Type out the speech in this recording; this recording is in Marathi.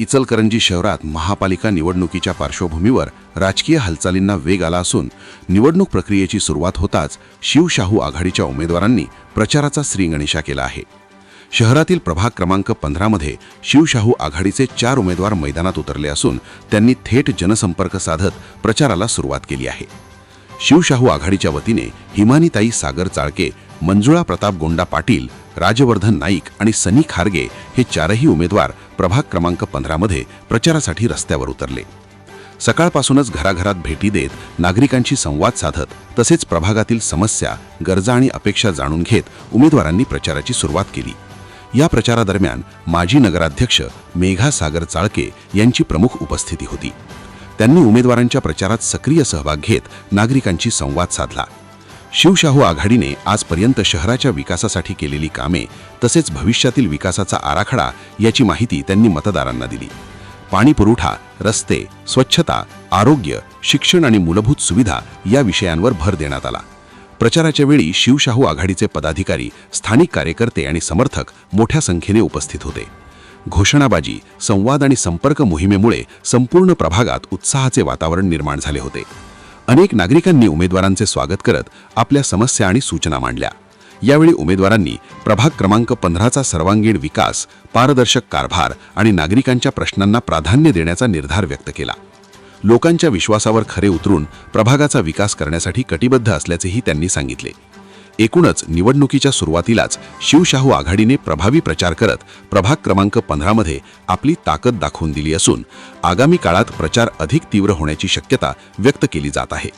इचलकरंजी शहरात महापालिका निवडणुकीच्या पार्श्वभूमीवर राजकीय हालचालींना वेग आला असून निवडणूक प्रक्रियेची सुरुवात होताच शिवशाहू आघाडीच्या उमेदवारांनी प्रचाराचा श्रीगणेशा केला आहे. शहरातील प्रभाग क्रमांक पंधरामध्ये शिवशाहू आघाडीचे चार उमेदवार मैदानात उतरले असून त्यांनी थेट जनसंपर्क साधत प्रचाराला सुरुवात केली आहे. शिवशाहू आघाडीच्या वतीने हिमानीताई सागर चाळके मंजुळा प्रताप गोंडा पाटील राजवर्धन नाईक आणि सनी खारगे हे चारही उमेदवार प्रभाग क्रमांक पंधरामध्ये प्रचारासाठी रस्त्यावर उतरले. सकाळपासूनच घराघरात भेटी देत नागरिकांशी संवाद साधत तसेच प्रभागातील समस्या गरजा आणि अपेक्षा जाणून घेत उमेदवारांनी प्रचाराची सुरुवात केली. या प्रचारादरम्यान माजी नगराध्यक्ष मेघा सागर चाळके यांची प्रमुख उपस्थिती होती. त्यांनी उमेदवारांच्या प्रचारात सक्रिय सहभाग घेत नागरिकांशी संवाद साधला. शिवशाहू आघाडीने आजपर्यंत शहराच्या विकासासाठी केलेली कामे तसेच भविष्यातील विकासाचा आराखडा याची माहिती त्यांनी मतदारांना दिली. पाणी पुरवठा रस्ते स्वच्छता आरोग्य शिक्षण आणि मूलभूत सुविधा या विषयांवर भर देण्यात आला. प्रचाराच्या वेळी शिवशाहू आघाडीचे पदाधिकारी स्थानिक कार्यकर्ते आणि समर्थक मोठ्या संख्येने उपस्थित होते. घोषणाबाजी संवाद आणि संपर्क मोहिमेमुळे संपूर्ण प्रभागात उत्साहाचे वातावरण निर्माण झाले होते. अनेक नागरिकांनी उमेदवारांचे स्वागत करत आपल्या समस्या आणि सूचना मांडल्या. यावेळी उमेदवारांनी प्रभाग क्रमांक पंधराचा सर्वांगीण विकास पारदर्शक कारभार आणि नागरिकांच्या प्रश्नांना प्राधान्य देण्याचा निर्धार व्यक्त केला. लोकांच्या विश्वासावर खरे उतरून प्रभागाचा विकास करण्यासाठी कटिबद्ध असल्याचेही त्यांनी सांगितले. एकूणच निवडणुकीच्या सुरुवातीलाच शिवशाहू आघाडीने प्रभावी प्रचार करत प्रभाग क्रमांक पंधरामध्ये आपली ताकद दाखवून दिली असून आगामी काळात प्रचार अधिक तीव्र होण्याची शक्यता व्यक्त केली जात आहे.